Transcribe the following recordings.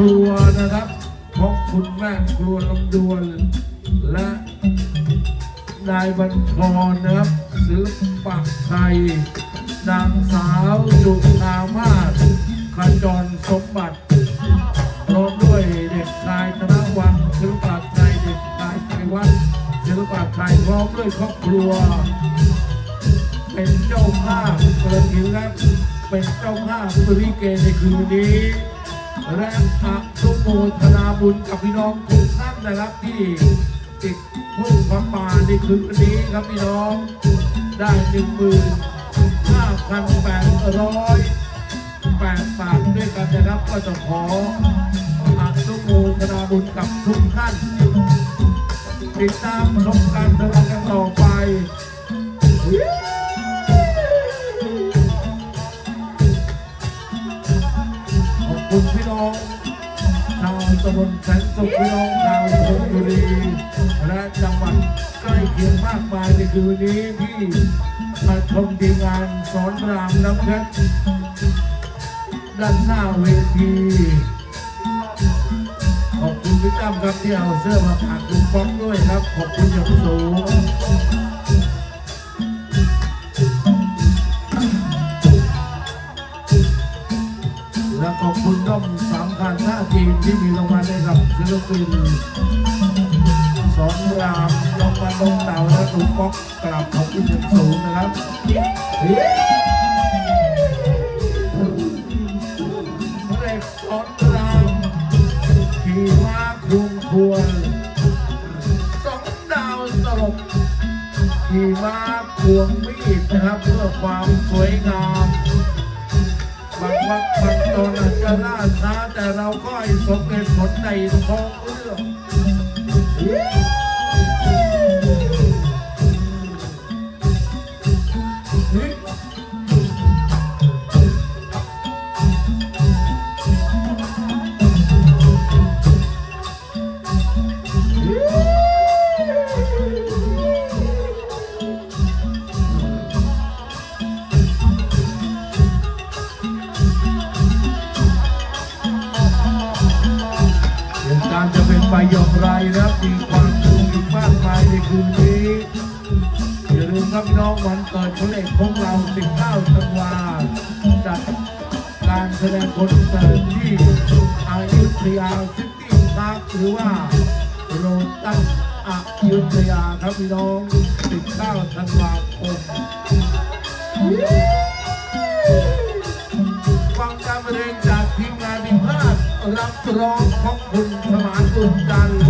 ครัวนะครับของคุณแม่ครัวลำดวน และนายบรรพรนะครับศิลปะไทยนางสาวจุนามาศขจรสมบัติพร้อมด้วยเด็กชายธนวันศิลปะไทยเด็กชายไพวัฒน์ศิลปะไทยพร้อมด้วยครอบครัว เป็นเจ้าภาพกระถิ่นและเป็นเจ้าภาพบริเกในคืนนี้ และอนุโมทนาบุญกับพี่น้องทุกท่านนะครับที่ติดพุ่งพระป่าในคืนนี้ครับพี่น้องได้หนึ่งหมื่นห้าพันแปดร้อยแปดบาทด้วยกันนะครับก็จะขออนุโมทนาบุญกับทุกท่านติดตามชมการแสดง ขอบคุณพี่น้องชาวตำบลแสนสุขพี่น้องชาวชลบุรีและจังหวัดใกล้เคียงมากมายในคืนนี้ที่มาชมทีมงานสอนรามน้ำเพชรด้านหน้าเวทีขอบคุณพี่ตั้มครับที่เอาเสื้อมาฝากลุงป๊อกด้วยครับ ขอบคุณอย่างสูง ที่มีรางวัลให้กับศิลปินสอนรามน้องมาลงเต่าและลุงป๊อกกราบขอบคุณอย่างสูงนะครับเด็กสอนรามขี่ม้าคุงควรสองดาวตลกขี่ม้าควงมีดนะครับเพื่อความสวยงาม บางวักบางตอนอาจจะล่าช้าแต่เราก็ให้สมเหตุผลในท้องเรื่อง ไปอย่างไรนะครับมีความสุขอีมากมายในคืนนี้อย่าลืมครับน้องวันเกิดของเอกของเรา 19 ธันวาจัดการแสดงคอนเสิร์ตที่อายุทยาซิตี้พาร์คหรือว่าโรตัสอายุทยาครับพี่น้อง 19 ธันวาคม รับร้องของคุณสมานตุนจันทร์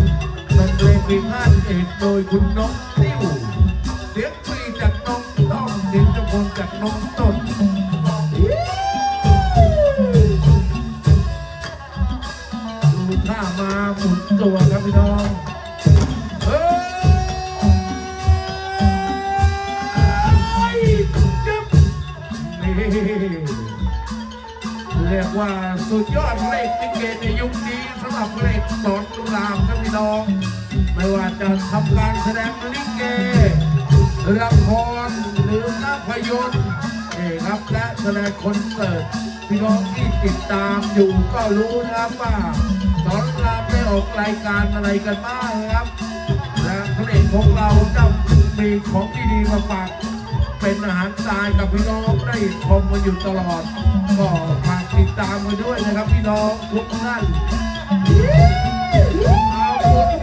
เป็นเพลงพิพานเอกโดยคุณน้องติ้วเสียงฟรีจากน้องต้องเสียงจมูกจากน้องต้นดูท่ามาหมุนตัวครับพี่น้อง เรียกว่าสุดยอดเพลงลิเกในยุคนี้สำหรับเพลงสอนรามครับพี่น้อง ไม่ว่าจะทำการแสดงลิเกละครหรือภาพยนตร์นี่ครับและแสดงคอนเสิร์ตพี่น้องที่ติดตามอยู่ก็รู้นะครับว่าสอนรามได้ออกรายการอะไรกันบ้างครับและเพลงของเราจะมีของดีๆมาฝากเป็นอาหารตายกับพี่น้องได้ชมกันอยู่ตลอดก็ฝา ติดตามกันด้วยนะครับพี่น้องทุกท่านเอา